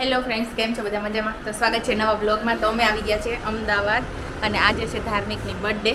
Hello friends કેમ છો? બધા મજામાં? તો સ્વાગત છે નવા બ્લોગમાં તો અમે આવી ગયા છે અમદાવાદ અને આજે છે ધાર્મિકની બર્થડે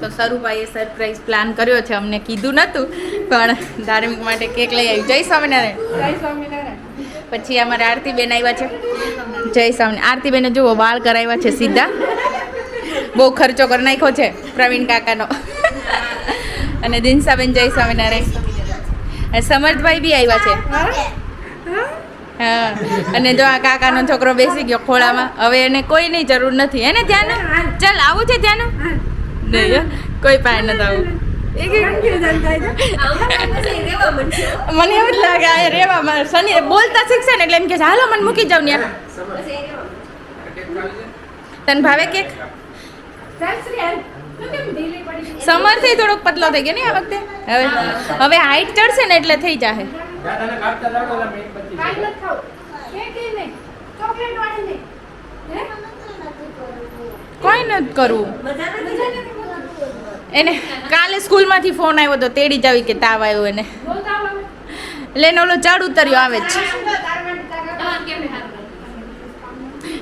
તો સરુભાઈએ સરપ્રાઈઝ પ્લાન કર્યો છે. અમને કીધું નહોતું પણ ધાર્મિક માટે કેક લઈ આવી. જય સ્વામિનારાયણ. જય સ્વામિનારાયણ. પછી અમારે આરતીબેન આવ્યા છે. જય સ્વામી આરતીબેને જુઓ વાળ કરાવ્યા છે સીધા. બહુ ખર્ચો કરી નાખ્યો છે પ્રવીણ કાકાનો. અને દિનસાબેન જય સ્વામિનારાયણ. અને સમર્થભાઈ બી આવ્યા છે. હા? અને જો આ કાકાનો છોકરો બેસી ગયો ખોળામાં હવે એને કોઈની જરૂર નથી. એને ત્યાંનું ચાલ આવું છે નહીં કોઈ પાસે નથી આવું. મને એવું જ લાગે આ રેવામાં શનિ બોલતા શીખશે ને એટલે એમ કે હાલો મને મૂકી જાવ ને તને ભાવે કેક? સમરથી થોડોક પતલો થઈ ગયો ને આ વખતે? હવે હવે હાઈટ ચડશે ને એટલે થઈ જાહે. કોઈ નથી કરવું. એને કાલે સ્કૂલમાંથી ફોન આવ્યો તો તેડી જાવી કે તાવ આવ્યો એને. એટલે એનો ઓલો ચડ ઉતર્યો આવે જ.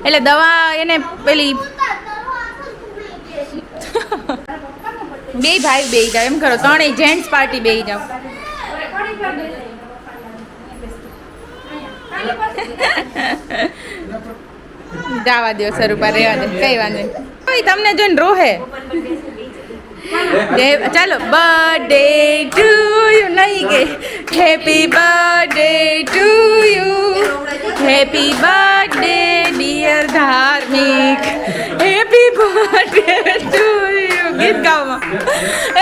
એટલે દવા એને પેલી બે ભાઈ બે જાવ એમ કરો ત્રણેય જેન્ટ્સ પાર્ટી બે જાવ જવા દો સ્વરૂપા રહેવા દે કઈ વાંધો ઓય, તમને જોઈને રોહે. ચાલો બર્થડે ટુ યુ નહીં કે. Happy birthday to you. Happy birthday dear Dharmik. Happy birthday to you. ગીત ગાવામાં.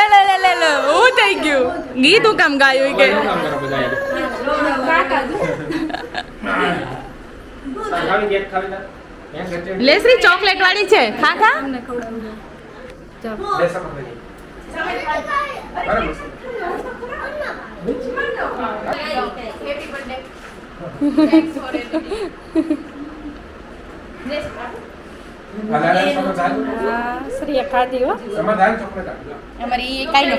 એ લે લે લે હું થઈ ગયું. ગીત હું કામ ગાયું કે. લેસરી ચોકલેટ વાળી છે. ખા ખા? શ્રી ખાધી હો અમારી કઈ નો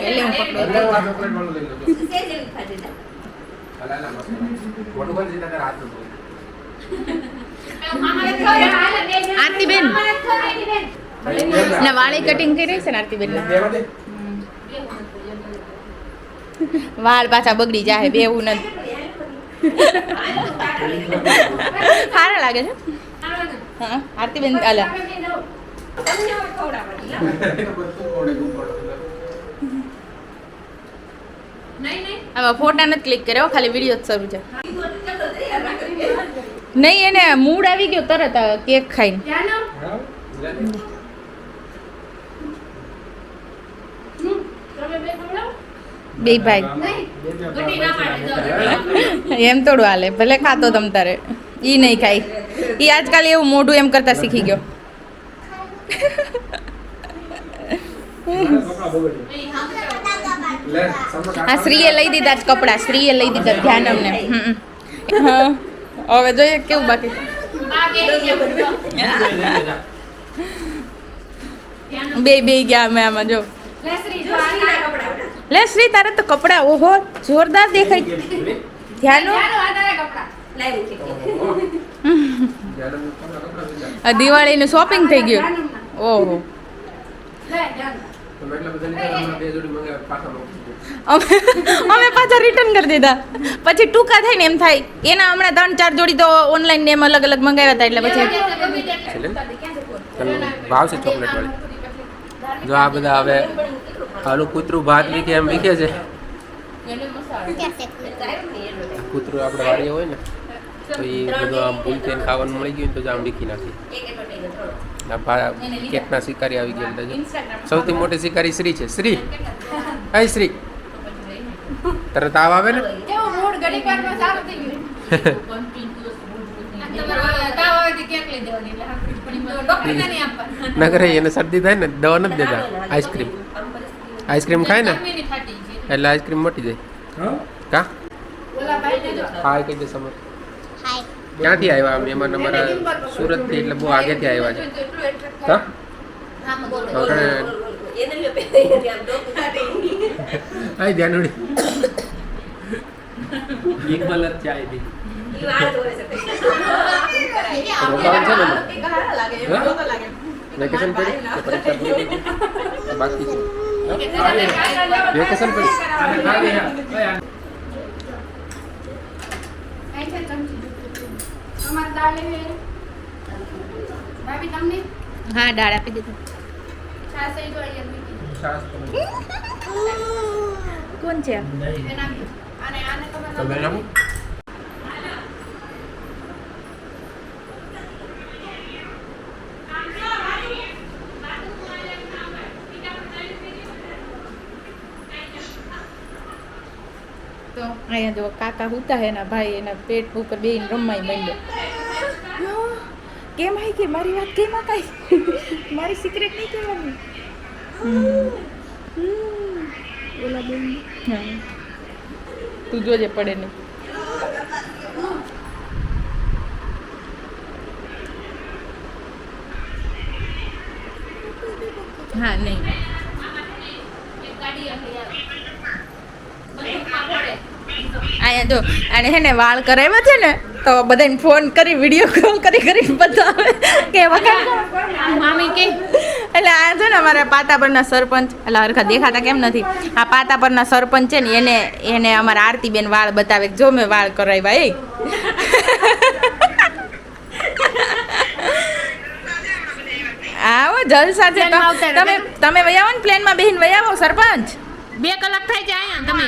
હું બેન આરતીબેન. ને વાળી કટિંગ કરી છે ને આરતીબેન. વાળ. પાછા બગડી જાય બે એવું નથી. સારા લાગે છે? હા આરતીબેન અલા આવા ફોટા નથી ક્લિક કર્યો ખાલી વીડિયો જ શરૂ છે. નહીં એને મૂડ આવી ગયો તરત કેક ખાઈને. બે ભાઈ. એમ થોડું હાલે ભલે ખાતો તમ તારે. ઈ નહીં ખાય. ઈ આજકાલ એવું મોઢું એમ કરતા શીખી ગયો. આ શ્રીએ લઈ દીધા જ કપડાં શ્રીએ લઈ દીધા ધ્યાન અમને. હા. હવે જોઈએ કેવું બાકી. બે બે ગયા અમે આમાં, જો. લે, શ્રી, તારે તો કપડાં, ઓહો, જોરદાર દેખાય. ધ્યાન? દિવાળીનું શોપિંગ થઈ ગયું. ઓહો. અમે અમે પાછા રિટર્ન કરી દીધા. પછી ટૂંકા થાય ને એમ થાય એના હમણાં ત્રણ ચાર જોડી તો ઓનલાઈન ને એમ અલગ અલગ મંગાવ્યા હતા એટલે પછી ભાવ છે ચોકલેટ વાળી? જો આ બધા હવે આનું કૂતરું ભાત વીખે એમ વીખે છે. કૂતરું આપણે વાળીએ હોય ને તો એ બધું આમ ભૂલથી ખાવાનું મળી ગયું તો જ આમ વીખી નાખી. કેકના શિકારી આવી ગયા. સૌથી મોટી શિકારી શ્રી છે. શ્રી. હા શ્રી. તરત તાવ આવે ને? નગર એને શરદી થાય ને દવા નથી દેતા. આઈસ્ક્રીમ આઈસ્ક્રીમ ખાય ને? એટલે આઈસ્ક્રીમ મટી જાય. કા? હા કહી દે સમર ક્યાંથી આવ્યા મહેમાન અમારા સુરતથી એટલે બહુ આગેથી આવ્યા છે. હા? હવે આઈ ધ્યાન એક ચાય દી? વેકેશન પડી? બાકી છે. વેકેશન પડી હા દાળ આપી દીધું. કોણ છે? તો અહીંયા જો કાકા હુતા હે એના ભાઈ એના પેટ ઉપર બેહીને રમાઈ માંડ્યો. કેમ આઈ કે મારી વાત કેમ આકાઈ મારી સિક્રેટ નહીં કહેવાની. ઓલા બેન. હા તું જોજે, પડે નહીં. હા, નહીં. અહીંયા જો અને હે ને વાળ કરાવ્યા છે ને, તો બધાને ફોન કરી, વીડિયો કોલ કરી કરી બતાવે. કે મામી કે એટલે આ છે ને અમારા પાતાપરના સરપંચ. એટલે હરખા દેખાતા કેમ નથી? આ પાતાપરના સરપંચ છે ને એને એને અમારા આરતીબેન વાળ બતાવે જો મેં વાળ કરાવ્યા એ. આવો જલસા છે. તમે તમે વયાવો ને પ્લેનમાં બેહીને વયાવો સરપંચ. બે કલાક થાય છે અહીંયા તમે.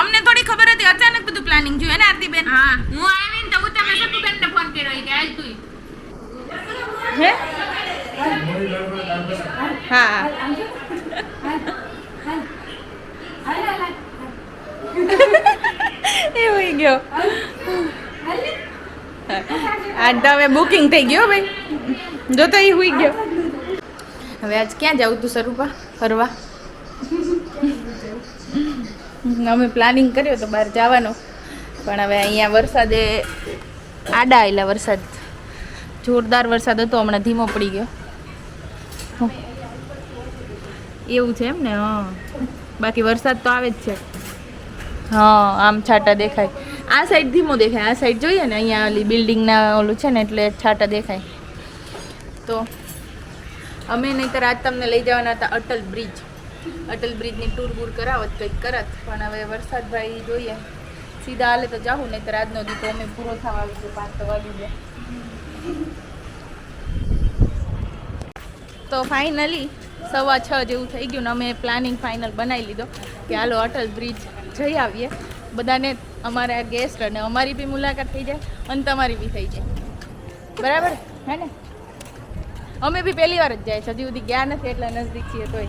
અમને થોડી ખબર હતી અચાનક બધું પ્લાનિંગ જોયું ને આરતીબેન? હા. હું આવી ને તો હું તમે સતુબેન ને ફોન કર્યો કે આજ તું. હે? હા એવું ગયો. આજ તો હવે બુકિંગ થઈ ગયો ભાઈ. જો તો એ હુઈ ગયો. હવે આજ ક્યાં જવું તું સ્વરૂપા ફરવા? અમે પ્લાનિંગ કર્યો તો બહાર જવાનો. પણ હવે અહીંયા વરસાદે આડા આવેલા વરસાદ. જોરદાર વરસાદ હતો, હમણાં ધીમો પડી ગયો. એવું છે એમ ને, હા. બાકી વરસાદ તો આવે જ છે. હા, આમ છાટા દેખાય. આ સાઈડ ધીમો દેખાય, આ સાઈડ જોઈએ ને, અહીંયા ઓલી બિલ્ડિંગના ઓલું છે ને, એટલે છાટા દેખાય. તો અમે નહીંતર આજ તમને લઈ જવાના હતા અટલ બ્રિજ અટલ બ્રિજની ટૂર બૂર કરાવત, કંઈક કરત. પણ હવે વરસાદ ભાઈ જોઈએ. સીધા હાલે તો જાઉં નહીંતર આજનો દી તો અમે પૂરો થવા આવી ગયો પાંચ તો વાગી ગયા તો ફાઇનલી સવા છ જેવું થઈ ગયું ને અમે પ્લાનિંગ ફાઇનલ બનાવી લીધો કે હાલો અટલ બ્રિજ જઈ આવીએ. બધાને અમારા ગેસ્ટ અને અમારી બી મુલાકાત થઈ જાય અને તમારી બી થઈ જાય. બરાબર? હે ને? અમે બી પહેલી વાર જ જાય છે. હજી સુધી ગયા નથી એટલા નજદીક છીએ તોય.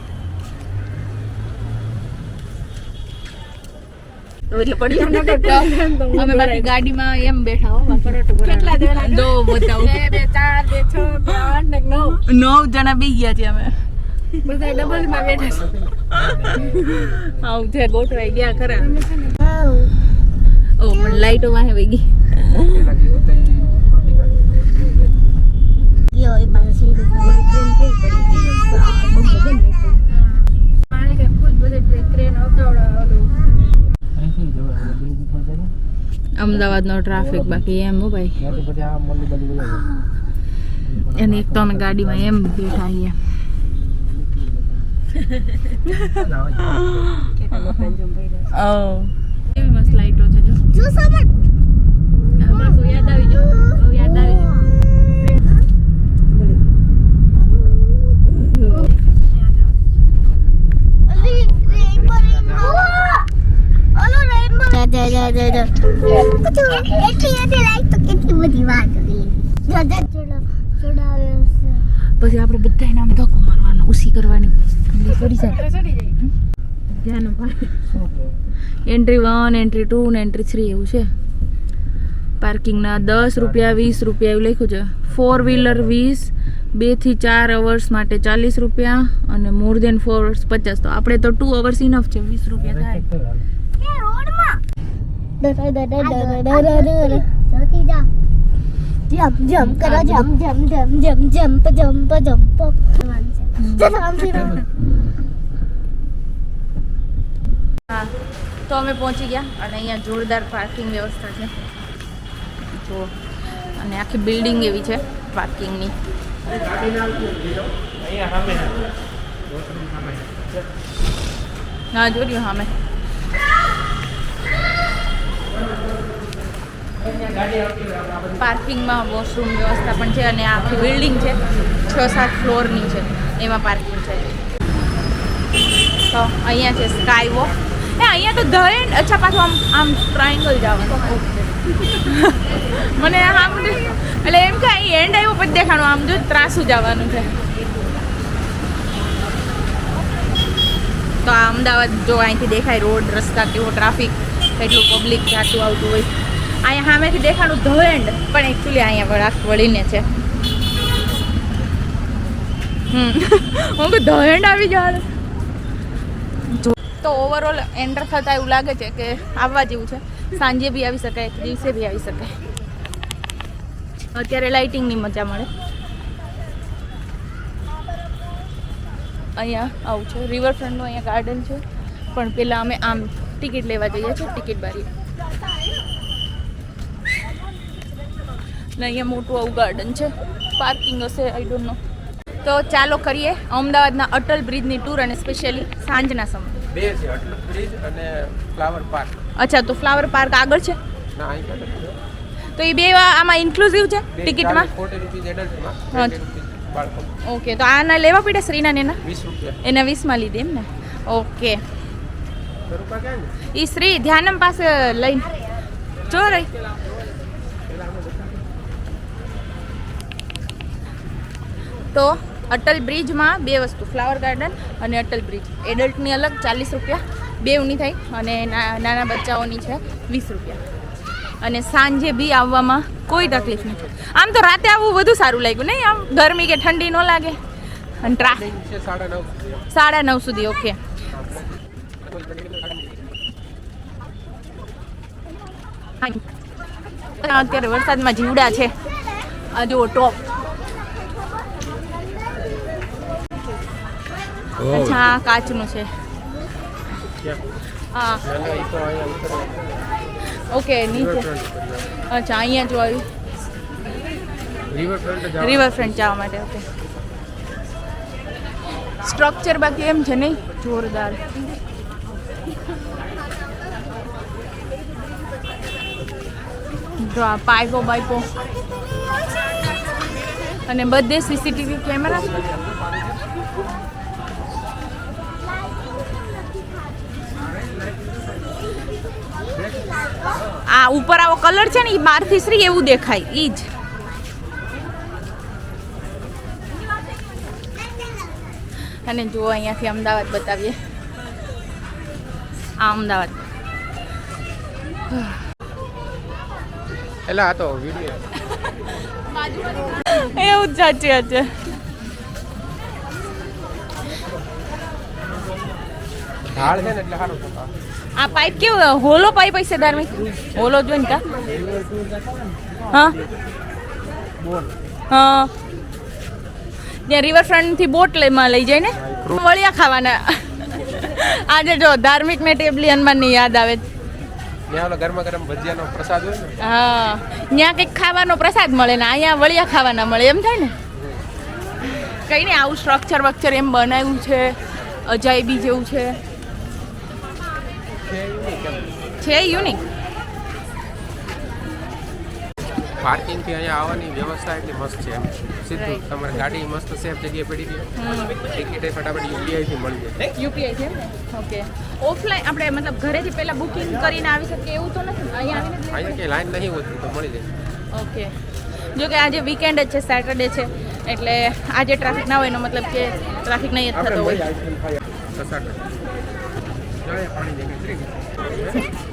એટલે પડી અમે બાકી ગાડીમાં એમ બેઠા હો કેટલા દો બતાવો બે બે ચાર બે છ બે આઠ ને નવ. નવ જણા બી ગયા છે અમે. બધા ડબલમાં બેઠા છે. આવું છે ગોઠવાઈ ગયા ખરા. ઓ પણ લાઈટો વાહે વઈ ગઈ. બધે ટ્રેન અવતાવડા અમદાવાદનો ટ્રાફિક બાકી એમ હો ભાઈ. અને એક તો અમે ગાડીમાં એમ બેઠા અહીંયા ઓ કેવી મસ્ત લાઈટો છે જો. આ બસ યાદ આવી ગયો હવે યાદ આવી ગયો પછી આપણે બધા નામ ધક્કો મારવાનો ઉસી કરવાની. ચડી જાય એન્ટ્રી વન એન્ટ્રી ટુ ને એન્ટ્રી થ્રી એવું છે. પાર્કિંગના દસ રૂપિયા વીસ રૂપિયા એવું લખ્યું છે. ફોર વ્હીલર વીસ બેથી ચાર અવર્સ માટે ચાલીસ રૂપિયા અને મોર દેન ફોર અવર્સ પચાસ. તો આપણે તો ટુ અવર્સ ઇનફ છે વીસ રૂપિયા થાય. જમ જમ કરો જમ જમ જમ જમ જમ્પ જમ્પ જમ્પ તો તો અમે પહોંચી ગયા અને અહીંયા જોરદાર પાર્કિંગ વ્યવસ્થા છે જો અને આખી બિલ્ડિંગ એવી છે પાર્કિંગની ના જોયું સામે પાર્કિંગમાં વોશરૂમ વ્યવસ્થા પણ છે અને આખી બિલ્ડિંગ છે. છ સાત ફ્લોરની છે. એમાં પાર્કિંગ છે. તો અહીંયા છે સ્કાય વોક. હે અહીંયા તો ધરે અચ્છા, પાછું આમ આમ ટ્રાયંગલ જવાનું મને આમ એટલે એમ કે અહીં એન્ડ આવ્યો પછી દેખાણું. આમ જો ત્રાસું જવાનું છે. તો આ અમદાવાદ જો અહીંથી દેખાય, રોડ, રસ્તા, કેવો ટ્રાફિક કેટલું પબ્લિક જાતું આવતું હોય. અહીંયા સામેથી દેખાણું ધ એન્ડ પણ એકચ્યુઅલી અહીંયા વળાક વળીને છે. હું કે ધ એન્ડ આવી જવાનું તો ઓવરઓલ એન્ટર થતાં એવું લાગે છે કે આવવા જેવું છે. સાંજે બી આવી શકાય દિવસે બી આવી શકાય. અત્યારે લાઇટિંગની મજા મળે. અહીંયા આવું છે રિવરફ્રન્ટનું અહીંયા ગાર્ડન છે. પણ પહેલાં અમે આમ ટિકિટ લેવા જઈએ છીએ ટિકિટ બારી ને અહીંયા મોટું આવું ગાર્ડન છે. પાર્કિંગ હશે આઈ ડોન્ટ નો તો ચાલો કરીએ અમદાવાદના અટલ બ્રિજની ટૂર અને સ્પેશિયલી સાંજના સમય. બે છે અટલ બ્રિજ અને ફ્લાવર પાર્ક અચ્છા તો ફ્લાવર પાર્ક આગળ છે? ના અહીં. તો એ બે આમાં ઇન્ક્લુઝિવ છે ટિકિટમાં ફોર્ટી રૂપીઝ એડલ્ટમાં ઓકે તો આના લેવા પડે શ્રીના ને એના એના વીસમાં લીધી એમ ને? ઓકે એ શ્રી ધ્યાનમ પાસે લઈને. જો રહી તો અટલ બ્રિજમાં બે વસ્તુ ફ્લાવર ગાર્ડન અને અટલ બ્રિજ. એડલ્ટની અલગ ચાલીસ રૂપિયા બેવની થાય અને નાના બચ્ચાઓની છે વીસ રૂપિયા. અને સાંજે બી આવવામાં કોઈ તકલીફ નથી. આમ તો રાતે આવવું વધુ સારું લાગ્યું નહીં? આમ ગરમી કે ઠંડી ન લાગે. અને ટ્રાફિક સાડા નવ. સુધી ઓકે. હા. અત્યારે વરસાદમાં જીવડા છે. આ જુઓ ટોપ અચ્છા આ કાચનું છે. હા. ઓકે નીચે. અચ્છા અહીંયા જો આવ્યું રિવરફ્રન્ટ રિવરફ્રન્ટ જવા માટે ઓકે સ્ટ્રક્ચર બાકી એમ છે નહીં? જોરદાર. જો આ પાઇપો બાઇપો. અને બધે સીસીટીવી કેમેરા આ ઉપર આવો કલર છે ને એ બહારથી શ્રી એવું દેખાય એ જ. અને જુઓ અહીંયાથી અમદાવાદ બતાવીએ. આ અમદાવાદ. એટલે આ તો વીડિયો એવું જ સાચી વાત છે. ઢાળ છે ને એટલે સારું આ પાઇપ કેવો હોલો પાઇપ હશે ધાર્મિક હોલો જોઈને કા? હા? હા. ત્યાં રિવરફ્રન્ટથી બોટ લઈમાં લઈ જાય ને? વળિયા ખાવાના. આજે જો ધાર્મિક ને ટેબલી હનુમાનની યાદ આવે. ગરમા ગરમ ભજીયાનો પ્રસાદ હોય ને? હા. ત્યાં કંઈક ખાવાનો પ્રસાદ મળે ને અહીંયા વળિયા ખાવાના મળે એમ થાય ને? કંઈ નહીં આવું સ્ટ્રક્ચર વક્ચર એમ બનાવ્યું છે અજાયબી જેવું છે. છે યુનિક. પાર્કિંગથી અહીંયા આવવાની વ્યવસ્થા એટલી મસ્ત છે એમ. સીધું તમારે ગાડી મસ્ત સેફ જગ્યાએ પડી ગઈ. ટિકિટ ફટાફટ યુપીઆઈથી મળી જાય. યુપીઆઈ છે ઓકે ઓફલાઈન આપણે મતલબ ઘરેથી પહેલાં બુકિંગ કરીને આવી શકીએ એવું તો નથી? અહીંયા આવીને અહીંયા ક્યાંય લાઈન નહીં હોતી તો મળી જાય. ઓકે જો કે આજે વીકેન્ડ જ છે સેટરડે છે. એટલે આજે ટ્રાફિક ના હોય એનો મતલબ કે ટ્રાફિક નહીં થતો હોય.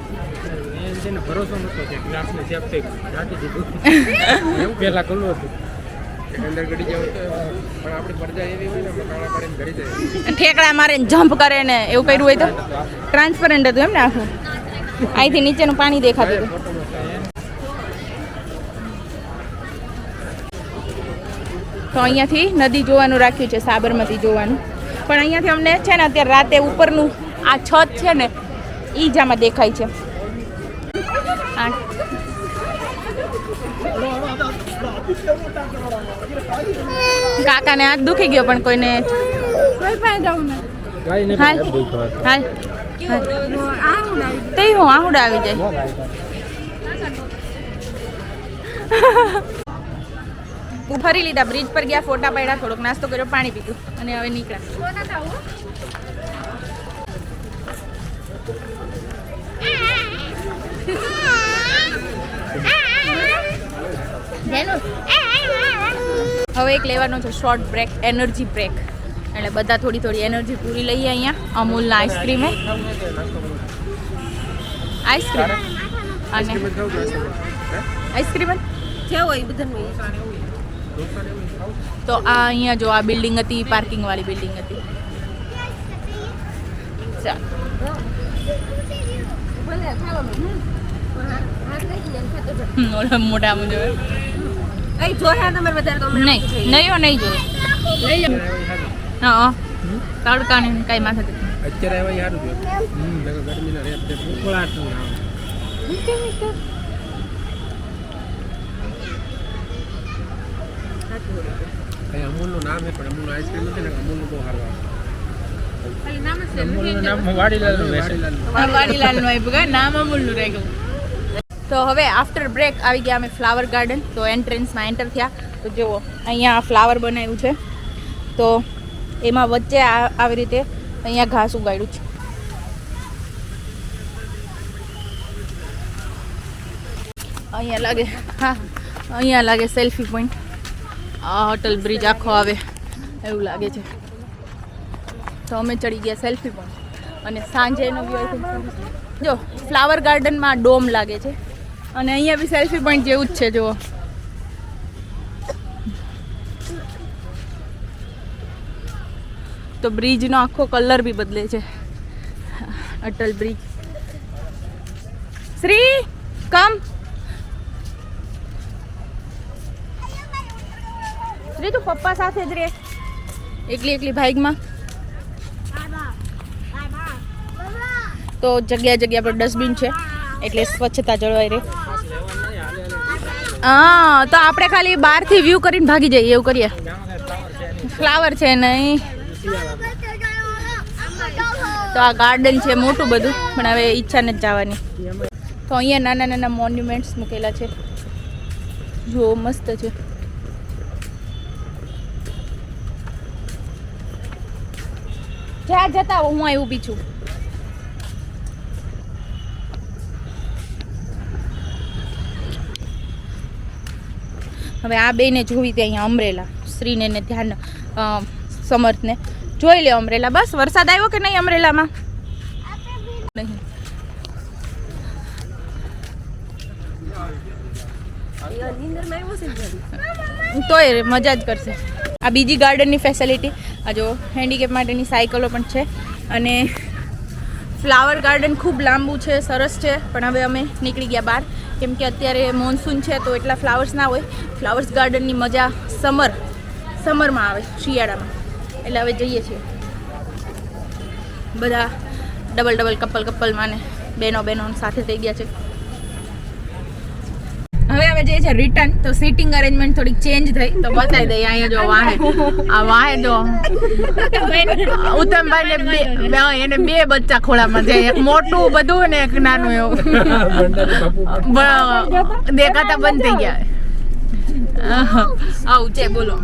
ભરોસો નતો કે ગ્લાસને ચેપ થઈ નાખી દીધું. એવું પહેલા કરવું હતું. ઠેકડા મારે જમ્પ કરે ને એવું કર્યું હોય તો? ટ્રાન્સપરન્ટ હતું એમ ને આખું. અહીંથી નીચેનું પાણી દેખાતું હતું. તો અહીંયાથી નદી જોવાનું રાખ્યું છે સાબરમતી જોવાનું. પણ અહીંયાથી અમને છે ને અત્યારે રાતે ઉપરનું આ છત છે ને ઈજામાં જ આમાં દેખાય છે. કાકાને હાથ દુખી ગયો પણ કોઈને હાલ. હાલ. તે હું આહુડા આવી જાય. ફરી લીધા બ્રિજ પર ગયા ફોટા પાડ્યા થોડોક નાસ્તો કર્યો પાણી પીધું અને હવે નીકળ્યા. હવે એક લેવાનો છે શોર્ટ બ્રેક એનર્જી બ્રેક એટલે બધા થોડી થોડી એનર્જી પૂરી લઈએ અહીંયા અમૂલના આઈસ્ક્રીમે આઈસ્ક્રીમ અને આઈસ્ક્રીમ તો આ અહીંયા જો આ બિલ્ડિંગ હતી પાર્કિંગ વાળી બિલ્ડિંગ હતી. ચાલ હમ, તમારે વધારે મુજબ નહીં નહીં નહીં જોયું હા તડકાની કઈ માથે અત્યારે આવ્યા યાર હમ નકર ગરમીના રેત તે ઉકળાટનું નામ કઈ અમૂલનું નામ છે પણ આઈસ્ક્રીમ નથી ને બહુ સારું આવે. નામ વાડીલાલનું વાડીલાલ રહી ગયું તો હવે આફ્ટર બ્રેક આવી ગયા અમે ફ્લાવર ગાર્ડન તો એન્ટ્રન્સમાં એન્ટર થયા. તો જુઓ, અહીંયા ફ્લાવર બનાવ્યું છે. તો એમાં વચ્ચે આવી રીતે અહીંયા ઘાસ ઉગાડ્યું છે. અહીંયા લાગે, હા, અહીંયા લાગે સેલ્ફી પોઈન્ટ આ હોટલ બ્રિજ આખો આવે, એવું લાગે છે. તો અમે ચડી ગયા સેલ્ફી પોઈન્ટ અને સાંજેનો વ્યૂ જો ફ્લાવર ગાર્ડનમાં ડોમ લાગે છે. અને અહીંયા બી સેલ્ફી પોઈન્ટ જેવું જ છે, જુઓ. તો બ્રિજનો આખો કલર બી બદલે છે. અટલ બ્રિજ. શ્રી, કમ. શ્રી, તું પપ્પા સાથે જ રે. એકલી એકલી બાઇકમાં તો જગ્યા જગ્યા પર ડસ્ટબિન છે. એટલે સ્વચ્છતા જળવાઈ રહે. હા, તો આપણે ખાલી બહારથી વ્યૂ કરીને ભાગી જઈએ, એવું કરીએ. ફ્લાવર છે નહીં. તો આ ગાર્ડન છે, મોટું બધું, પણ હવે ઈચ્છા નથી જવાની. તો અહીંયા નાના નાના મોન્યુમેન્ટ્સ મૂકેલા છે. જુઓ, મસ્ત છે. જ્યાં જતા હું અહીં ઊભી છું. હવે આ બેને જોવી તે અહીંયા અમરેલા. શ્રીને ને ધ્યાન સમર્થને. જોઈ લે અમરેલા. બસ, વરસાદ આવ્યો કે નહીં અમરેલામાં? નહીં. તોય મજા જ કરશે. આ બીજી ગાર્ડનની ફેસિલિટી આ જો હેન્ડીકેપ માટેની સાયકલો પણ છે. અને ફ્લાવર ગાર્ડન ખૂબ લાંબુ છે, સરસ છે. પણ હવે અમે નીકળી ગયા બહાર. કેમ કે અત્યારે મોન્સૂન છે તો એટલા ફ્લાવર્સ ના હોય. ફ્લાવર્સ ગાર્ડનની મજા સમર સમરમાં આવે, શિયાળામાં. એટલે હવે જઈએ છીએ. બધા ડબલ ડબલ કપલ કપલમાં ને બેનો બેનો સાથે થઈ ગયા છે. હવે છે જઈએ રિટર્ન તો સીટિંગ અરેન્જમેન્ટ થોડીક ચેન્જ થઈ. તો બતાવી દઈએ અહીંયા જો વાહે. આ વાહે જો. ઉત્તમભાઈ ને એને બે બચ્ચા ખોળામાં છે. એક મોટું બધું ને એક નાનું એવું. બ- દેખાતા બંધ થઈ ગયા. આવું છે બોલો.